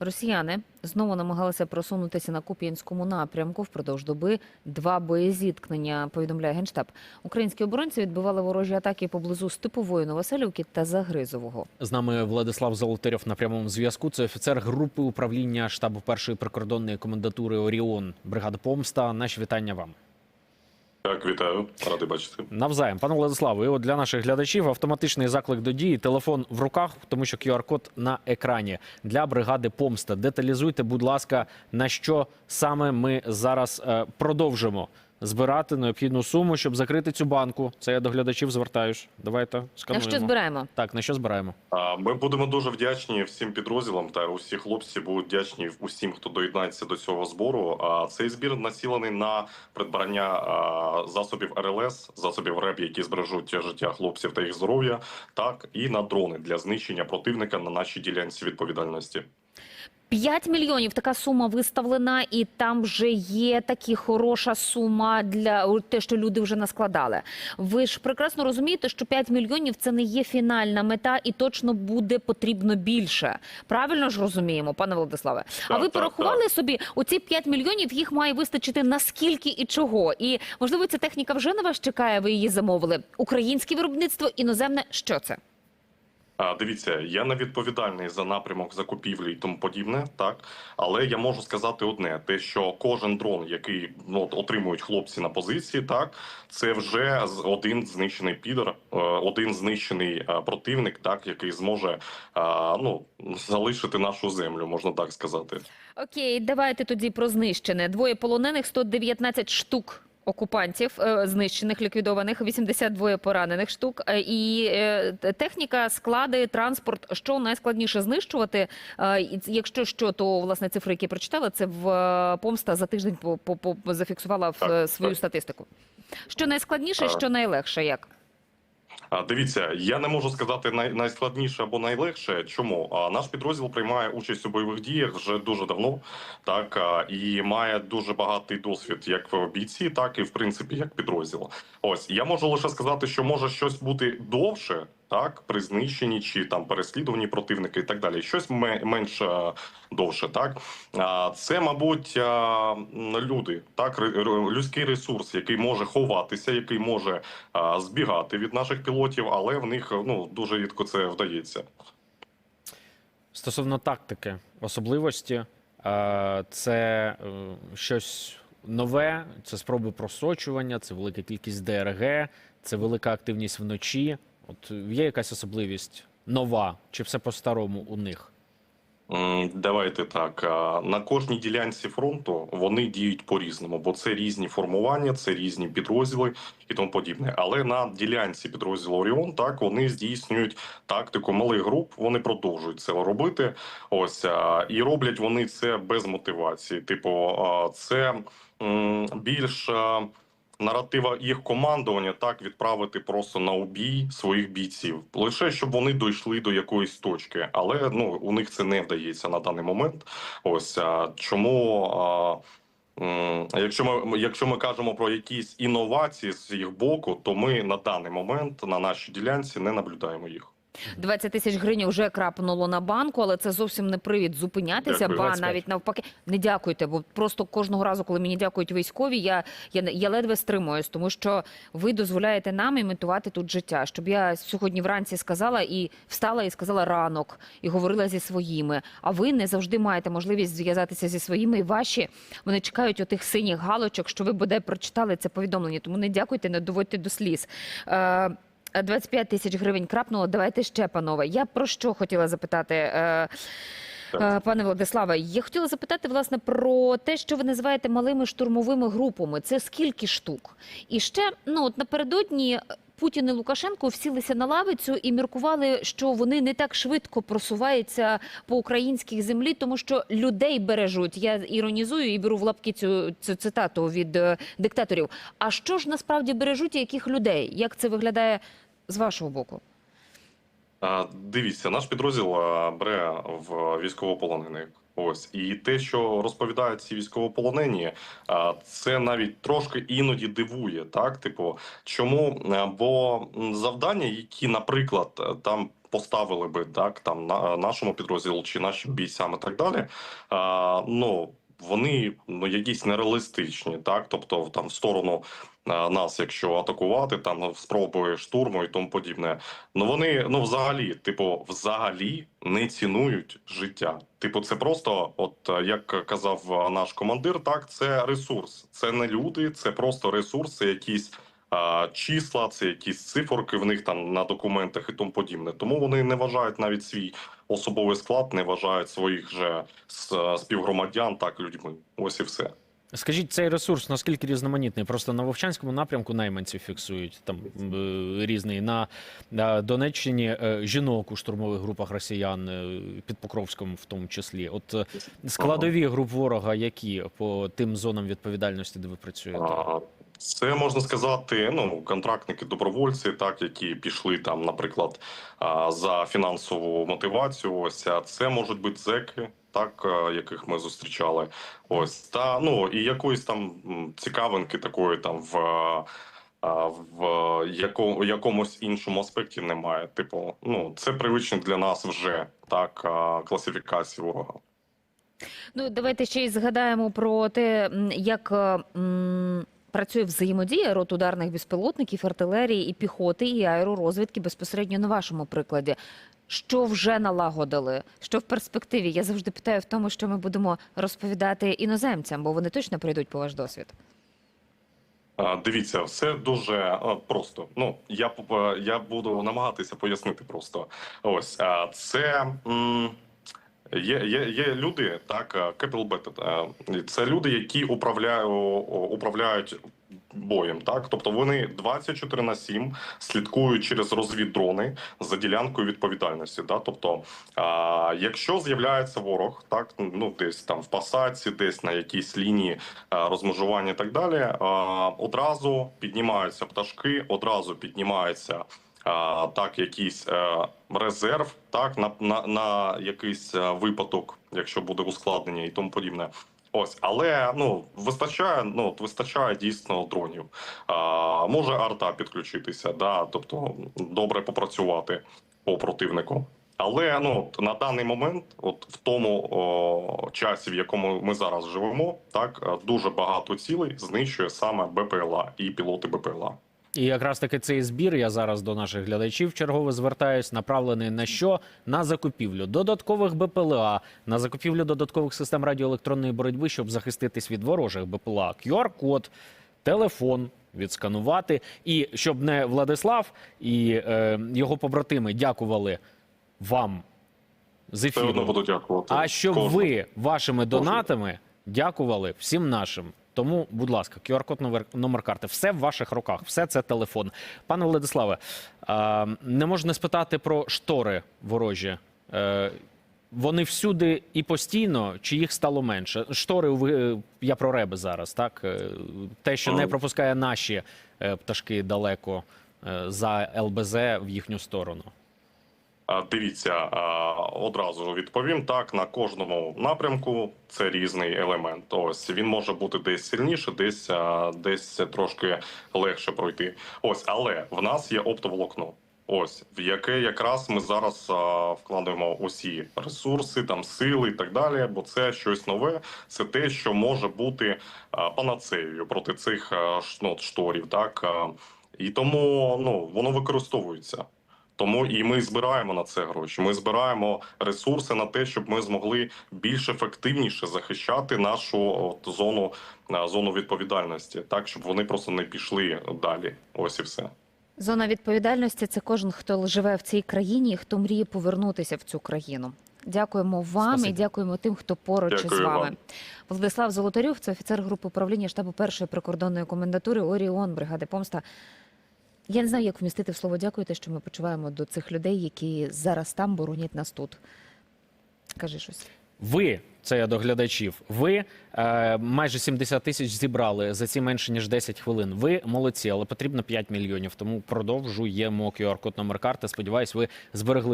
Росіяни знову намагалися просунутися на Куп'янському напрямку впродовж доби. Два боєзіткнення повідомляє генштаб. Українські оборонці відбивали ворожі атаки поблизу Степової Новоселівки та Загризового. З нами Владислав Золотарьов на прямому зв'язку. Це офіцер групи управління штабу першої прикордонної комендатури Оріон, бригада Помста. Наші вітання вам. Так, вітаю, радий бачити. Навзаєм, пане Владиславе, і от для наших глядачів автоматичний заклик до дії, телефон в руках, тому що QR-код на екрані. Для бригади Помста. Деталізуйте, будь ласка, на що саме ми зараз е, продовжимо збирати необхідну суму, щоб закрити цю банку. Це я до глядачів звертаюсь. Давайте А скануємо. що збираємо? Так, на що збираємо? Ми будемо дуже вдячні всім підрозділам та усі хлопці будуть вдячні усім, хто доєднається до цього збору. А цей збір націлений на придбання засобів РЛС, засобів РЕП, які збережуть життя хлопців та їх здоров'я, так і на дрони для знищення противника на нашій ділянці відповідальності. 5 мільйонів така сума виставлена, і там вже є такі хороша сума для те, що люди вже наскладали. Ви ж прекрасно розумієте, що 5 мільйонів це не є фінальна мета, і точно буде потрібно більше. Правильно ж розуміємо, пане Владиславе? а ви так, порахували собі оці 5 мільйонів? Їх має вистачити на скільки і чого? І можливо, ця техніка вже на вас чекає. Ви її замовили. Українське виробництво, іноземне. Що це? Дивіться, я не відповідальний за напрямок закупівлі і тому подібне, так але я можу сказати одне: те, що кожен дрон, який ну от отримують хлопці на позиції, так це вже один знищений підер, е, один знищений е, противник, так який зможе е, ну залишити нашу землю, можна так сказати. Окей, давайте тоді про знищене. Двоє полонених, 119 штук окупантів е, знищених, ліквідованих, 82 поранених штук. Е, І е, техніка, склади, транспорт. Що найскладніше знищувати? Якщо що, то власне цифри, які прочитала, це в помста за тиждень по, зафіксувала в свою статистику. Що найскладніше, що найлегше? Як? Дивіться, я не можу сказати найскладніше або найлегше. Чому а наш підрозділ приймає участь у бойових діях вже дуже давно, так і має дуже багатий досвід, як в бійці, так і в принципі як підрозділ. Ось я можу лише сказати, що може щось бути довше, так при знищенні чи там переслідуванні противника і так далі. Щось ме- менш довше, так це, мабуть, люди, так людський ресурс, який може ховатися, який може збігати від наших пілотів, але в них ну дуже рідко це вдається. Стосовно тактики, особливості, е, це е, щось нове, це спроби просочування, це велика кількість ДРГ, це велика активність вночі. От є якась особливість нова, чи все по-старому у них? Давайте так. На кожній ділянці фронту вони діють по-різному, бо це різні формування, це різні підрозділи і тому подібне. Але на ділянці підрозділу Оріон так вони здійснюють тактику малих груп. Вони продовжують це робити. Ось і роблять вони це без мотивації. Типу, це більш. Наратива їх командування так відправити просто на убій своїх бійців, лише щоб вони дійшли до якоїсь точки, але ну у них це не вдається на даний момент. Ось а, чому. А, Якщо ми якщо ми кажемо про якісь інновації з їх боку, то ми на даний момент на нашій ділянці не наблюдаємо їх. 20 тисяч гривень вже крапнуло на банку, але це зовсім не привід зупинятися, Дякую. ба 25. навіть навпаки. Не дякуйте, бо просто кожного разу, коли мені дякують військові, я, я, я ледве стримуюсь, тому що ви дозволяєте нам імітувати тут життя. Щоб я сьогодні вранці сказала і встала і сказала ранок, і говорила зі своїми. А ви не завжди маєте можливість зв'язатися зі своїми. І ваші вони чекають отих синіх галочок, що ви бодай прочитали це повідомлення. Тому не дякуйте, не доводьте до сліз. Е, 25 тисяч гривень крапнуло. Давайте ще, панове. Я про що хотіла запитати, е, е, пане Владиславе? Я хотіла запитати власне про те, що ви називаєте малими штурмовими групами. Це скільки штук? І ще ну от напередодні. Путін і Лукашенко всілися на лавицю і міркували, що вони не так швидко просуваються по українській землі, тому що людей бережуть. Я іронізую і беру в лапки цю, цю цитату від е, диктаторів. А що ж насправді бережуть і яких людей? Як це виглядає з вашого боку? Дивіться, наш підрозділ бере в військовополонених. Ось і те, що розповідають ці військовополонені, це навіть трошки іноді дивує. Так, типу, чому? Бо завдання, які, наприклад, там поставили би так там на нашому підрозділу чи нашим бійцям і так далі. Ну вони ну якісь нереалістичні, так тобто там в сторону нас, якщо атакувати, там спроби штурму і тому подібне. Ну вони ну взагалі, типу, взагалі не цінують життя. Типу, це просто, от е, як казав е, наш командир, так це ресурс, це не люди, це просто ресурс, це якісь. Числа, це якісь циферки в них там на документах і тому подібне. Тому вони не вважають навіть свій особовий склад, не вважають своїх же співгромадян так людьми. Ось і все. Скажіть, цей ресурс наскільки різноманітний? Просто на Вовчанському напрямку найманців фіксують там е, різний. На, Донеччині е, жінок у штурмових групах росіян е, під Покровськом, в тому числі. От складові груп ворога, які по тим зонам відповідальності, де ви працюєте? Це можна сказати, ну контрактники, добровольці, так які пішли там, наприклад, за фінансову мотивацію. Ось а це можуть бути зеки, так яких ми зустрічали. Ось та ну і якоїсь там цікавинки такої там в. В яко- якомусь іншому аспекті немає. Типу, ну це привичні для нас вже так а, класифікації ворога. Ну, давайте ще й згадаємо про те, як е, м, працює взаємодія рот ударних безпілотників, артилерії і піхоти, і аеророзвідки безпосередньо на вашому прикладі. Що вже налагодили? Що в перспективі? Я завжди питаю в тому, що ми будемо розповідати іноземцям, бо вони точно прийдуть по ваш досвід. Дивіться, все дуже просто. Ну я я буду намагатися пояснити просто. Ось це є, є, є люди, так кепілбети. Це люди, які управляють управляють боєм. Так, тобто вони 24 на 7 слідкують через розвіддрони за ділянкою відповідальності. Да? Тобто, а, якщо з'являється ворог, так ну десь там в пасаці, десь на якійсь лінії е, розмежування і так далі. е, Одразу піднімаються пташки, одразу піднімається е, так, якийсь е, резерв, так на, на, на якийсь е, випадок, якщо буде ускладнення і тому подібне. Ось, але ну вистачає, ну вистачає дійсно дронів. А, може арта підключитися, да, тобто добре попрацювати по противнику. Але ну на даний момент, от в тому о, часі, в якому ми зараз живемо, так е, дуже багато цілей знищує саме БПЛА і пілоти БПЛА. І якраз таки цей збір я зараз до наших глядачів чергово звертаюсь, направлений на що? На закупівлю додаткових БПЛА, на закупівлю додаткових систем радіоелектронної боротьби, щоб захиститись від ворожих БПЛА. QR-код, телефон відсканувати. І щоб не Владислав і е, його побратими дякували вам з ефіру, буду дякувати. а щоб кожному. ви вашими донатами дякували всім нашим. Тому, будь ласка, QR-код номер, номер карти, все в ваших руках, все це телефон. Пане Владиславе, не можна спитати про штори ворожі. Е, вони всюди і постійно, чи їх стало менше? Штори, ви- я про реби зараз, так? Е, Те, що не пропускає наші е, пташки далеко е, за ЛБЗ в їхню сторону. Дивіться, одразу відповім так. На кожному напрямку це різний елемент. Ось він може бути десь сильніше, десь десь трошки легше пройти. Ось, але в нас є оптоволокно. Ось в яке якраз ми зараз а, вкладаємо усі ресурси, там сили і так далі. Бо це щось нове. Це те, що може бути а, панацеєю проти цих а, ну, шторів. Так а, і тому ну воно використовується. Тому і ми збираємо на це гроші. Ми збираємо ресурси на те, щоб ми змогли більш ефективніше захищати нашу от, зону зону відповідальності, так щоб вони просто не пішли далі. Ось і все. Зона відповідальності це кожен, хто живе в цій країні, і хто мріє повернутися в цю країну. Дякуємо вам і дякуємо тим, хто поруч із Дякую вами. вам. Владислав Золотарьов, це офіцер групи управління штабу першої прикордонної комендатури Оріон бригади Помста. Я не знаю, як вмістити в слово дякую, те, що ми почуваємо до цих людей, які зараз там боронять нас тут. Кажи щось. Ви, це я до глядачів. Ви е, майже 70 тисяч зібрали за ці менше ніж 10 хвилин. Ви молодці, але потрібно 5 мільйонів. Тому продовжуємо QR-код номер карти. Сподіваюсь, ви зберегли.